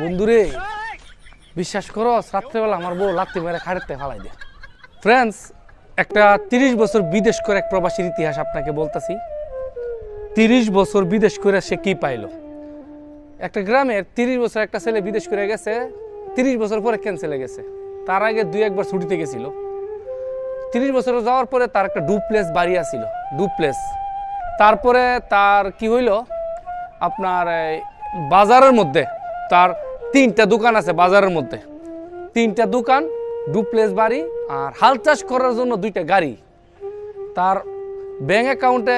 বন্ধুরে, বিশ্বাস করো রাত্রেবেলা আমার বউ লাত্তি মেরে খাড়েতে ফালাই দেয়। ফ্রেন্ডস একটা তিরিশ বছর বিদেশ করে এক প্রবাসীর ইতিহাস আপনাকে বলতেছি। তিরিশ বছর বিদেশ করে সে কি পাইলো? একটা গ্রামের তিরিশ বছর একটা ছেলে বিদেশ করে গেছে, তিরিশ বছর পরে ক্যান্সেলে গেছে। তার আগে দুই একবার ছুটিতে গেছিল। তিরিশ বছর যাওয়ার পরে তার একটা ডুপ্লেস বাড়ি আছিল ডুপ্লেস তারপরে তার কি হইল? আপনার বাজারের মধ্যে তার তিনটা দোকান আছে বাজারের মধ্যে। তিনটা দোকান ডুপ্লেস বাড়ি আর হাল চাষ করার জন্য দুইটা গাড়ি। তার ব্যাঙ্ক অ্যাকাউন্টে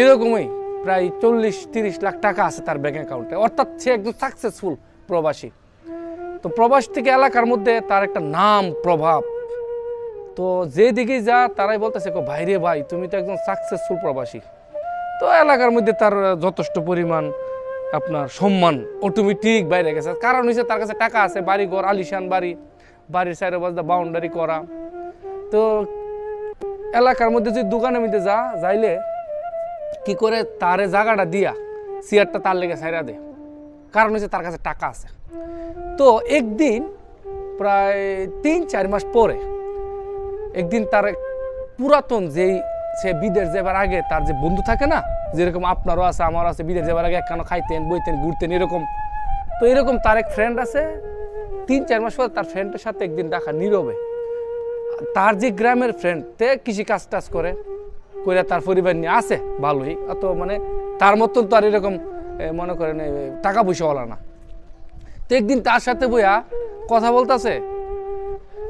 এরকমই প্রায় চল্লিশ, তিরিশ লাখ টাকা আছে তার ব্যাঙ্ক অ্যাকাউন্টে অর্থাৎ সে একদম সাকসেসফুল প্রবাসী। তো প্রবাস থেকে এলাকার মধ্যে তার একটা নাম, প্রভাব। তো যে দিকেই যা তারাই বলতেছে ভাই রে ভাই, তুমি তো একজন সাকসেসফুল প্রবাসী। তো এলাকার মধ্যে তার যথেষ্ট পরিমাণ আপনার সম্মান অটোমেটিক বাইরে গেছে। কারণ হচ্ছে তার কাছে টাকা আছে, বাড়ি ঘর, আলিশান বাড়ি, বাড়ির সাইডে বাজদা বাউন্ডারি করা। তো এলাকার মধ্যে যদি দোকানের মধ্যে যা, যাইলে কি করে তারে জায়গাটা দিয়া, চেয়ারটা তার লেগে সাইরা দে। কারণ হচ্ছে তার কাছে টাকা আছে। তো একদিন প্রায় তিন চার মাস পরে একদিন তার পুরাতন যেই সে বিদেশ যাবার আগে তার যে বন্ধু থাকে না যেরকম আপনারও আছে, আমারও আছে, বিদেশ যাবার আগে একখানো খাইতেন, বইতেন, ঘুরতেন, এরকম। তো এরকম তার এক ফ্রেন্ড আছে, তিন, চার মাস পর তার ফ্রেন্ডের সাথে একদিন দেখা, নীরবে। তার যে গ্রামের ফ্রেন্ড তে কৃষি কাজ টাজ করে করে তার পরিবার নিয়ে আছে, ভালোই। অত মানে তার মতন তো আর এরকম মনে করেন টাকা পয়সাওয়ালা না। তো একদিন তার সাথে বইয়া কথা বলতাছে,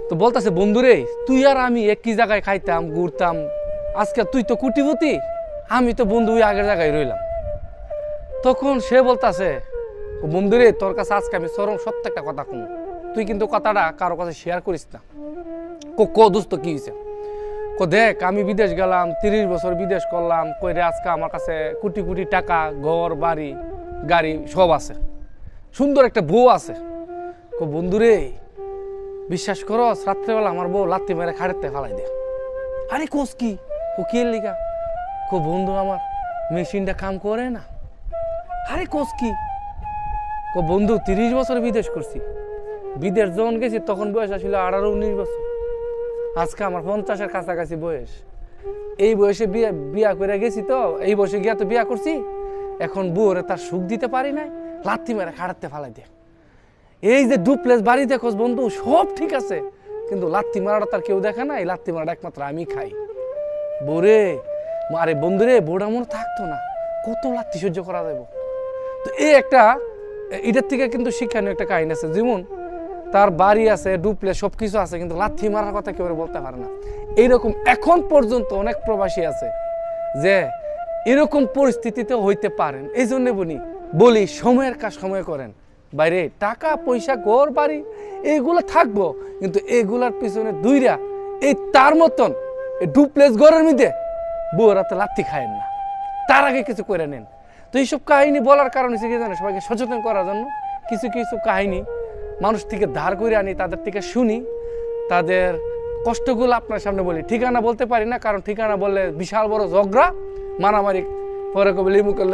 তো বলতাছে, বন্ধুরে, তুই আর আমি একই জায়গায় খাইতাম, ঘুরতাম, আজকে তুই তো কুটিপতি আমি তো বন্ধু আগের জায়গায় রইলাম। তখন সে বলতাছে, "ও বন্ধুরে তোর কাছে আজকে আমি চরম সত্য একটা কথা কম। তুই কিন্তু কথাটা কারও কাছে শেয়ার করিস না। কো কো, দোস্ত, কি হয়েছে কো, দেখ, আমি বিদেশ গেলাম, তিরিশ বছর বিদেশ করলাম, কইরে আজকে আমার কাছে কোটি কোটি টাকা, ঘর, বাড়ি, গাড়ি সব আছে। সুন্দর একটা বউ আছে। কো বন্ধুরে বিশ্বাস করো রাত্রেবেলা আমার বউ লাত্তি মেরে খাড়েতে ফালাই দে। আরে কোস কি? ও কি লিগা? কো বন্ধু আমার, মেশিনটা কাম করে না। আরে কোস কি? কো বন্ধু, তিরিশ বছর বিদেশ করছি। বিদেশ যখন গেছি তখন বয়স আসলে আঠারো, উনিশ বছর। আজকে আমার পঞ্চাশের কাছাকাছি বয়স। এই বয়সে বিয়ে, বিয়া করে গেছি তো, এই বয়সে গিয়া তো বিয়া করছি। এখন বউরে তার সুখ দিতে পারি নাই লাত্তি মেরে খাড়াতে ফালাই দে। এই যে ডুপ্লেস বাড়ি দেখোস বন্ধু, সব ঠিক আছে, কিন্তু লাত্তি মারাটা তার কেউ দেখে না, এই লাত্তি মারাটা একমাত্র আমি খাই। বোরে আরে বন্ধুরে বোর্ডা মনে থাকতো না। কত লাত্তি সহ্য করা যাবে তো এই একটা, এটার থেকে কিন্তু শিক্ষণীয় একটা কাহিনী আছে। যেমন, তার বাড়ি আছে, ডুপ্লে সব কিছু আছে, কিন্তু লাথি মারার কথা কেউ বলতে পারে না। এইরকম এখন পর্যন্ত অনেক প্রবাসী আছে যে, এরকম পরিস্থিতিতে হইতে পারেন। এই জন্য বলি বলি, সময়ের কাজ সময় করেন। বাইরে টাকা, পয়সা, ঘর, বাড়ি, এইগুলো থাকব, কিন্তু এইগুলার পিছনে দুইরা, এই তার মতন ডুপ্লেস ঘরের মধ্যে বউরা তো লাত্তি খায়েন না। তার আগে কিছু করে নেন। তো এইসব কাহিনী বলার কারণ হচ্ছে কি জানো? সবাইকে সচেতন করার জন্য কিছু কিছু কাহিনী মানুষ থেকে ধার করে আনি, তাদের থেকে শুনি, তাদের কষ্টগুলো আপনার সামনে বলি। ঠিকানা বলতে পারি না, কারণ ঠিকানা বললে বিশাল বড় ঝগড়া, মারামারি, পরে কবে লিমু করলে